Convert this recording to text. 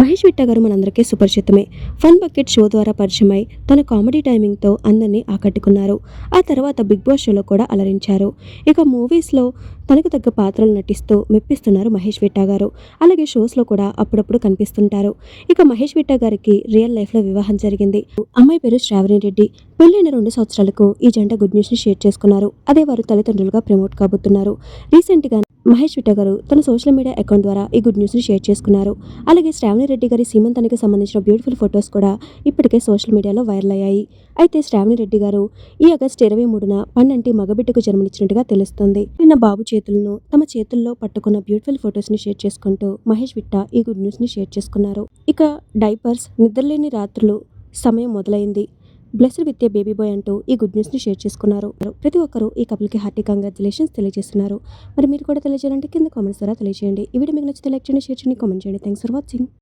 మహేష్ విట్ట గారు మనందరికీ సుపరిచితమే. Fun bucket show ద్వారా పరిచయమై తన కామెడీ టైమింగ్తో అందరినీ ఆకట్టుకున్నారు. ఆ తర్వాత బిగ్ బాస్ షోలో కూడా అలరించారు. ఇక మూవీస్లో తనకు తగ్గ పాత్రలు నటిస్తూ మెప్పిస్తున్నారు మహేష్ విట్టా గారు. అలాగే షోస్లో కూడా అప్పుడప్పుడు కనిపిస్తుంటారు. ఇక మహేష్ విట్టా గారికి రియల్ లైఫ్లో వివాహం జరిగింది. అమ్మాయి పేరు శ్రావణి రెడ్డి. పెళ్ళైన రెండు సంవత్సరాలకు ఈ జంట గుడ్ న్యూస్ని షేర్ చేసుకున్నారు. అదే వారు తల్లిదండ్రులుగా ప్రమోట్ కాబోతున్నారు. రీసెంట్గా మహేష్ విట్ట గారు తన సోషల్ మీడియా అకౌంట్ ద్వారా ఈ గుడ్ న్యూస్ని షేర్ చేసుకున్నారు. అలాగే శ్రావణి రెడ్డి గారి సీమంతానికి సంబంధించిన బ్యూటిఫుల్ ఫొటోస్ కూడా ఇప్పటికే సోషల్ మీడియాలో వైరల్ అయ్యాయి. అయితే శ్రావణి రెడ్డి గారు ఈ ఆగస్టు ఇరవై మూడున పన్నంటి మగబిడ్డకు జన్మనిచ్చినట్టుగా తెలుస్తుంది. నిన్న బాబు చేతులను తమ చేతుల్లో పట్టుకున్న బ్యూటిఫుల్ ఫొటోస్ని షేర్ చేసుకుంటూ మహేష్ విట్ట ఈ గుడ్ న్యూస్ని షేర్ చేసుకున్నారు. ఇక డైపర్స్ నిద్రలేని రాత్రులు సమయం మొదలైంది. Blessed with a baby boy అంటూ ఈ గుడ్ న్యూస్ని షేర్ చేసుకున్నారు. ప్రతి ఒక్కరూ ఈ కపుల్కి హార్టీ కంగ్రాచులేషన్స్ తెలియజేస్తున్నారు. మరి మీరు కూడా తెలియజేయాలంటే కింద కామెంట్స్ ద్వారా తెలియజేయండి. ఈ వీడియో మీకు నచ్చితే లైక్ చేయండి షేర్ చేయండి కామెంట్ చేయండి. Thanks for watching